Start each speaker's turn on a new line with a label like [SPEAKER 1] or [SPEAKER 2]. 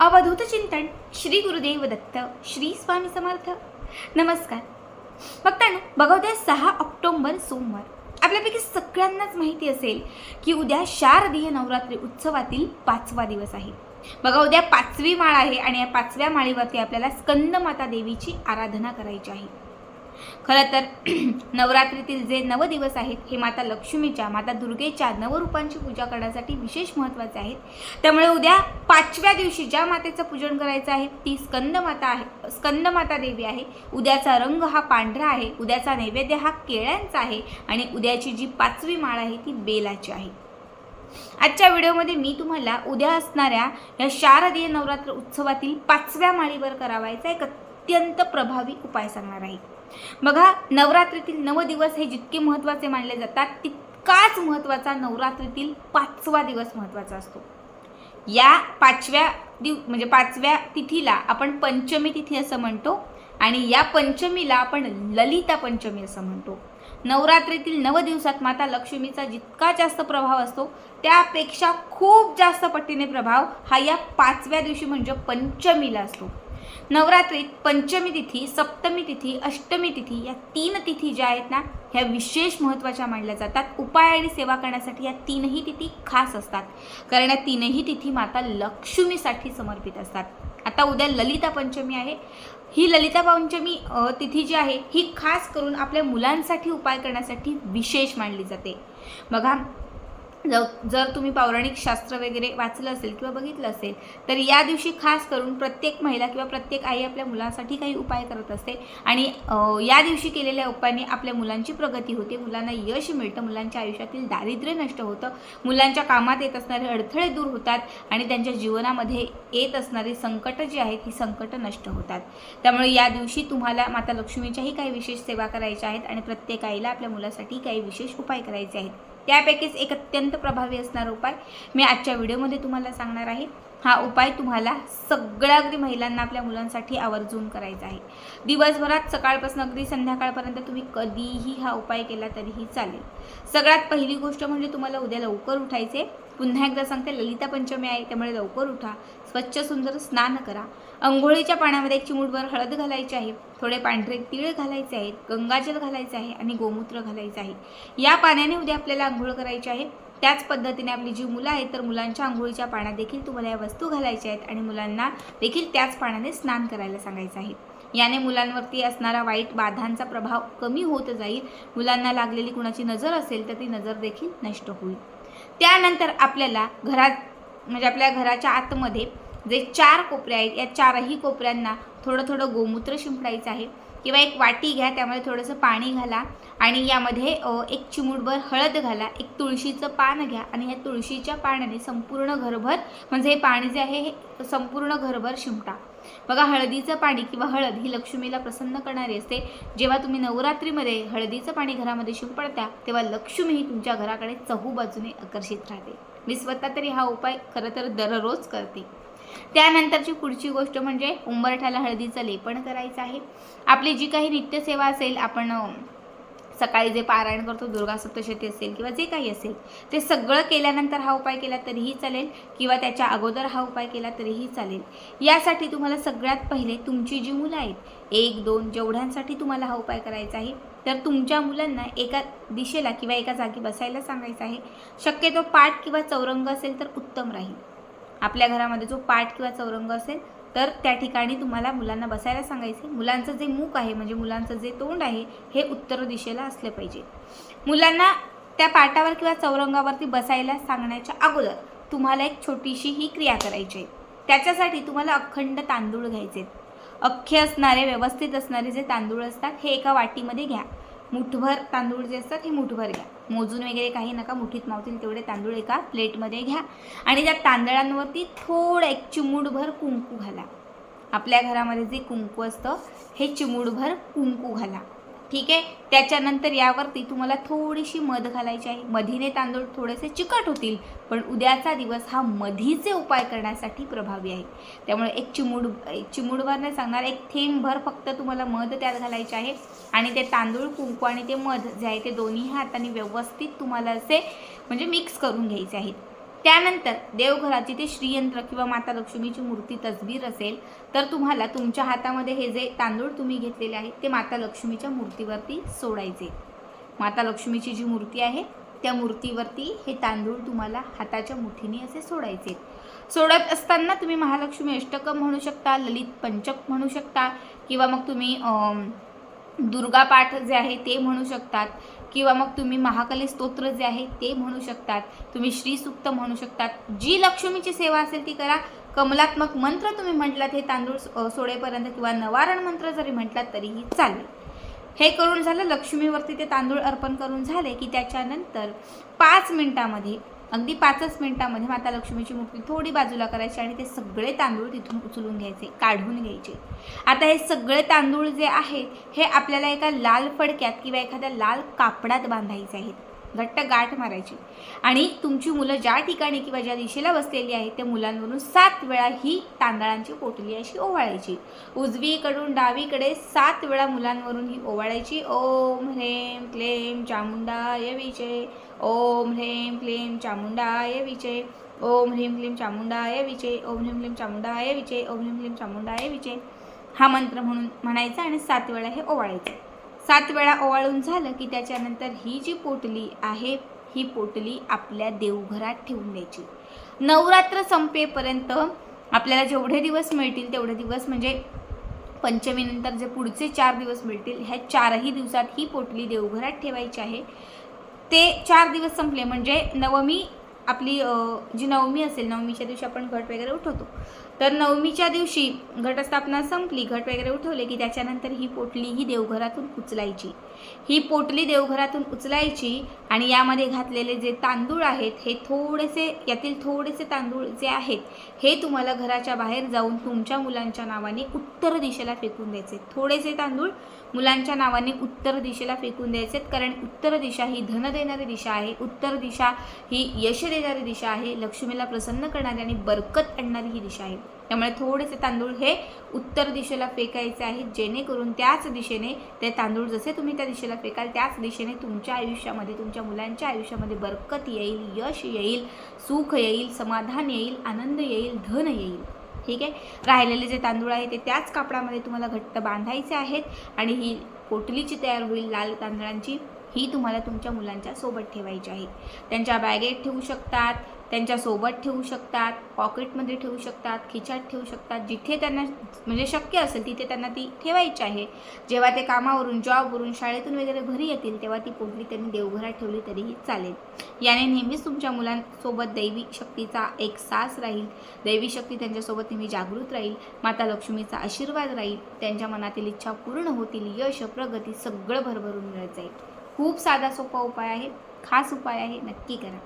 [SPEAKER 1] अवधूत चिंतन श्री गुरुदेव दत्त श्री स्वामी समर्थ. नमस्कार. बघताना बघा उद्या सहा ऑक्टोंबर सोमवार. आपल्यापैकी सगळ्यांनाच माहिती असेल की उद्या शारदीय नवरात्री उत्सवातील पाचवा दिवस आहे. बघा उद्या पाचवी माळ आहे आणि या पाचव्या माळीवरती आपल्याला स्कंदमाता देवीची आराधना करायची आहे. खरं तर नवरात्रीतील जे नव दिवस आहेत हे माता लक्ष्मीच्या माता दुर्गेच्या नवरूपांची पूजा करण्यासाठी विशेष महत्त्वाचे आहेत. त्यामुळे उद्या पाचव्या दिवशी ज्या मातेचं पूजन करायचं आहे ती स्कंद माता आहे स्कंदमाता देवी आहे. उद्याचा रंग हा पांढरा आहे उद्याचा नैवेद्य हा केळ्यांचा आहे आणि उद्याची जी पाचवी माळ आहे ती बेलाची आहे. आजच्या व्हिडिओमध्ये मी तुम्हाला उद्या असणाऱ्या या शारदीय नवरात्र उत्सवातील पाचव्या माळीवर करावायचा एक अत्यंत प्रभावी उपाय सांगणार आहे. बघा नवरात्रीतील नव दिवस हे जितके महत्त्वाचे मानले जातात तितकाच महत्त्वाचा नवरात्रीतील पाचवा दिवस महत्त्वाचा असतो. या पाचव्या दिव म्हणजे पाचव्या तिथीला आपण पंचमी तिथी असं म्हणतो आणि या पंचमीला आपण ललिता पंचमी असं म्हणतो. नवरात्रीतील नव दिवसात माता लक्ष्मीचा जितका जास्त प्रभाव असतो त्यापेक्षा खूप जास्त पटीने प्रभाव हा या पाचव्या दिवशी म्हणजे पंचमीला असतो. नवरात्रीत पंचमी तिथी सप्तमी तिथी अष्टमी तिथी या तीन तिथी ज्या आहेत ना ह्या विशेष महत्त्वाच्या मानल्या जातात. उपाय आणि सेवा करण्यासाठी या तीनही तिथी खास असतात. कारण या तीनही तिथी माता लक्ष्मीसाठी समर्पित असतात. आता उद्या ललिता पंचमी आहे. ही ललिता पंचमी तिथी जी आहे ही खास करून आपल्या मुलांसाठी उपाय करण्यासाठी विशेष मानली जाते. बघा जर जर तुम्ही पौराणिक शास्त्र वगैरे वाचलं असेल किंवा बघितलं असेल तर या दिवशी खास करून प्रत्येक महिला किंवा प्रत्येक आई आपल्या मुलांसाठी काही उपाय करत असते. आणि या दिवशी केलेल्या उपायाने आपल्या मुलांची प्रगती होते. मुलांना यश मिळतं. मुलांच्या आयुष्यातील दारिद्र्य नष्ट होतं. मुलांच्या कामात येत असणारे अडथळे दूर होतात आणि त्यांच्या जीवनामध्ये येत असणारी संकटं जी आहेत ही संकट नष्ट होतात. त्यामुळे या दिवशी तुम्हाला माता लक्ष्मीच्याही काही विशेष सेवा करायच्या आहेत आणि प्रत्येक आईला आपल्या मुलासाठी काही विशेष उपाय करायचे आहेत. त्यापैकीच एक अत्यंत प्रभावी असणारा उपाय मी आजच्या व्हिडिओमध्ये तुम्हाला सांगणार आहे. हा उपाय तुम्हाला सगळ्या अगदी महिलांना आपल्या मुलांसाठी आवर्जून करायचा आहे. दिवसभरात सकाळपासून अगदी संध्याकाळपर्यंत तुम्ही कधीही हा उपाय केला तरीही चालेल. सगळ्यात पहिली गोष्ट म्हणजे तुम्हाला उद्या लवकर उठायचे पुन्हा एकदा सांगते ललिता पंचमी आहे त्यामुळे लवकर उठा. स्वच्छ सुंदर स्नान करा. अंघोळीच्या पाण्यामध्ये एक चिमूटभर हळद घालायची आहे थोडे पांढरे तीळ घालायचे आहेत गंगाजल घालायचं आहे आणि गोमूत्र घालायचं आहे. या पाण्याने उद्या आपल्याला आंघोळ करायची आहे. त्याच पद्धतीने आपली जी मुलं आहेत तर मुलांच्या आंघोळीच्या पाण्यात देखील तुम्हाला या वस्तू घालायच्या आहेत आणि मुलांना देखील त्याच पाण्याने स्नान करायला सांगायचं आहे. याने मुलांवरती असणारा वाईट बाधांचा प्रभाव कमी होत जाईल. मुलांना लागलेली कुणाची नजर असेल तर ती नजर देखील नष्ट होईल. त्यानंतर आपल्याला घरात म्हणजे आपल्या घराच्या आतमध्ये जे चार कोपऱ्या आहेत या चारही कोपऱ्यांना थोडं थोडं गोमूत्र शिंपडायचं आहे. किंवा एक वाटी घ्या त्यामध्ये थोडंसं पाणी घाला आणि यामध्ये एक चिमूटभर हळद घाला एक तुळशीचं पान घ्या आणि या तुळशीच्या पाण्याने संपूर्ण घरभर म्हणजे हे पाणी जे आहे हे संपूर्ण घरभर शिंपटा बघा हळदीचं पाणी किंवा हळद ही लक्ष्मीला प्रसन्न करणारी असते. जेव्हा तुम्ही नवरात्रीमध्ये हळदीचं पाणी घरामध्ये शिंपडता तेव्हा लक्ष्मी ही तुमच्या घराकडे चहू बाजूने आकर्षित राहते. मी स्वतः तरी हा उपाय खरं तर दररोज करते. त्यानंतरची पुढची गोष्ट म्हणजे उंबरठ्याला हळदीचं लेपन करायचं आहे. आपली जी काही नित्यसेवा असेल आपण सकाळी जे पारायण करतो दुर्गा सप्तशती असेल किंवा जे काही असेल ते सगळं केल्यानंतर हा उपाय केला तरीही चालेल किंवा त्याच्या अगोदर हा उपाय केला तरीही चालेल. यासाठी तुम्हाला सगळ्यात पहिले तुमची जी मुलं आहेत एक दोन जेवढ्यांसाठी तुम्हाला हा उपाय करायचा आहे तर तुमच्या मुलांना एका दिशेला किंवा एका जागी बसायला सांगायचं आहे. शक्यतो पाठ किंवा चौरंग असेल तर उत्तम राहील. आपल्या घरामध्ये जो पाठ किंवा चौरंग असेल तर त्या ठिकाणी तुम्हाला मुलांना बसायला सांगायचे. मुलांचं जे मुख आहे म्हणजे मुलांचं जे तोंड आहे हे उत्तर दिशेला असलं पाहिजे. मुलांना त्या पाटावर किंवा चौरंगावरती बसायला सांगण्याच्या अगोदर तुम्हाला एक छोटीशी ही क्रिया करायची. आहे त्याच्यासाठी तुम्हाला अखंड तांदूळ घ्यायचे. अख्खे असणारे व्यवस्थित असणारे जे तांदूळ असतात हे एका वाटीमध्ये घ्या. मुठभर तांदूळ जे असतात हे मुठभर घ्या. मोजून वगैरे काही नका मुठीत मावतील तेवढे तांदूळ एका प्लेटमध्ये घ्या. आणि त्या तांदळांवरती थोडं एक चिमूटभर कुंकू घाला. आपल्या घरामध्ये जे कुंकू असतं हे चिमूटभर कुंकू घाला. ठीक आहे? त्याच्यानंतर यावरती तुम्हाला थोडीशी मध घालायची आहे. मधीने तांदूळ थोडेसे चिकट होतील पण उद्याचा दिवस हा मधीचे उपाय करण्यासाठी प्रभावी आहे. त्यामुळे एक चिमूड एक चिमूडभर सांगणार एक थेंबभर फक्त तुम्हाला मध त्यात घालायचे आहे. आणि ते तांदूळ कुंकू आणि ते मध जे आहे ते दोन्ही हाताने व्यवस्थित तुम्हाला असे म्हणजे मिक्स करून घ्यायचे आहेत. त्यानंतर देवघरात जिथे श्रीयंत्र किंवा माता लक्ष्मीची मूर्ती तसबीर असेल तर तुम्हाला तुमच्या हातामध्ये हे जे तांदूळ तुम्ही घेतलेले आहेत ते माता लक्ष्मीच्या मूर्तीवरती सोडायचे. माता लक्ष्मीची जी मूर्ती आहे त्या मूर्तीवरती हे तांदूळ तुम्हाला हाताच्या मुठीने असे सोडायचे. सोडत असताना तुम्ही महालक्ष्मी अष्टकम म्हणू शकता ललित पंचक म्हणू शकता किंवा मग तुम्ही दुर्गापाठ दुर्गा पाठ जे आहे ते म्हणू शकतात. किंवा मग तुम्ही महाकाली स्तोत्र जे आहे ते म्हणू शकतात. तुम्ही श्रीसुक्त म्हणू शकतात. जी लक्ष्मीची सेवा असेल ती करा. कमलात्मक मंत्र तुम्ही म्हटलात हे तांदूळ सोडेपर्यंत किंवा नवारण मंत्र जरी म्हटलात तरीही चालेल. हे करून झालं लक्ष्मीवरती ते तांदूळ अर्पण करून झाले की त्याच्यानंतर पाच मिनिटामध्ये अगदी पाचच मिनिटामध्ये माता लक्ष्मीची मूर्ती थोडी बाजूला करायची आणि ते सगळे तांदूळ तिथून उचलून घ्यायचे काढून घ्यायचे. आता हे सगळे तांदूळ जे आहेत हे आपल्याला एका लाल फडक्यात किंवा एखाद्या लाल कापडात बांधायचे आहेत. घट्ट गाठ मारायची. आणि तुमची मुलं ज्या ठिकाणी किंवा ज्या दिशेला बसलेली आहेत त्या मुलांवरून सात वेळा ही तांदळांची पोटली अशी ओवाळायची. उजवीकडून डावीकडे सात वेळा मुलांवरून ही ओवाळायची. ओम ह्रेम क्लेम चामुंडाय विजय. ओम ह्रेम क्लेम चामुंडाय विजय. ओम ह्रीम क्लीम चामुंडाय विजय. ओम ह्रीम क्लीम चामुंडाय विजय. ओम ह्रीम क्लीम चामुंडाय विजय. हा मंत्र म्हणून म्हणायचा आणि सात वेळा हे ओवाळायचं. सात वेळा ओवाळून झालं की त्याच्यानंतर ही जी पोटली आहे ही पोटली आपल्या देवघरात ठेवून द्यायची. नवरात्र संपेपर्यंत आपल्याला जेवढे दिवस मिळतील तेवढे दिवस म्हणजे पंचमीनंतर जे पुढचे चार दिवस मिळतील ह्या चारही दिवसात ही पोटली देवघरात ठेवायची आहे. ते चार दिवस संपले म्हणजे नवमी आपली जी नवमी असेल नवमीच्या दिवशी आपण घट वगैरे उठवतो. तर नवमीच्या दिवशी घटस्थापना संपली घट वगैरे उठवले की त्याच्यानंतर ही पोटली ही देवघरातून उचलायची. ही पोटली देवघरातून उचलायची आणि यामध्ये घातलेले जे तांदूळ आहेत हे थोडेसे यातील थोडेसे तांदूळ जे आहेत हे तुम्हाला घराच्या बाहेर जाऊन तुमच्या मुलांच्या नावाने उत्तर दिशेला फेकून द्यायचे. थोडेसे तांदूळ मुलांच्या नावाने उत्तर दिशेला फेकून द्यायचे कारण उत्तर दिशा ही धन देणारी दिशा आहे उत्तर दिशा ही यश देणारी दिशा आहे लक्ष्मीला प्रसन्न करणारी आणि बरकत आणणारी ही दिशा आहे. त्यामुळे थोडेसे तांदूळ हे उत्तर दिशेला फेकायचे आहेत. जेणेकरून त्याच दिशेने ते तांदूळ जसे तुम्ही त्या दिशेला फेकाल त्याच दिशेने तुमच्या आयुष्यामध्ये तुमच्या मुलांच्या आयुष्यामध्ये बरकत येईल यश येईल सुख येईल समाधान येईल आनंद येईल धन येईल. ठीक आहे? राहिलेले जे तांदूळ आहे ते त्याच कापडामध्ये तुम्हाला घट्ट बांधायचे आहेत आणि ही पोटलीची तयार होईल लाल तांदळांची. ही तुम्हाला तुमच्या मुलांच्या सोबत ठेवायची आहे. त्यांच्या बॅगेत ठेवू शकतात त्यांच्यासोबत ठेवू शकतात पॉकेटमध्ये ठेवू शकतात खिच्यात ठेवू शकतात जिथे त्यांना म्हणजे शक्य असेल तिथे त्यांना ती ठेवायची आहे. जेव्हा ते कामावरून जॉबवरून शाळेतून वगैरे घरी येतील तेव्हा ती पोटली त्यांनी देवघरात ठेवली तरीही चालेल. याने नेहमीच तुमच्या मुलांसोबत दैवी शक्तीचा एक सास राहील. दैवी शक्ती त्यांच्यासोबत नेहमी जागृत राहील. माता लक्ष्मीचा आशीर्वाद राहील. त्यांच्या मनातील इच्छा पूर्ण होतील. यश प्रगती सगळं भरभरून मिळत जाईल. खूप साधा सोपा उपाय आहे खास उपाय आहे नक्की करा.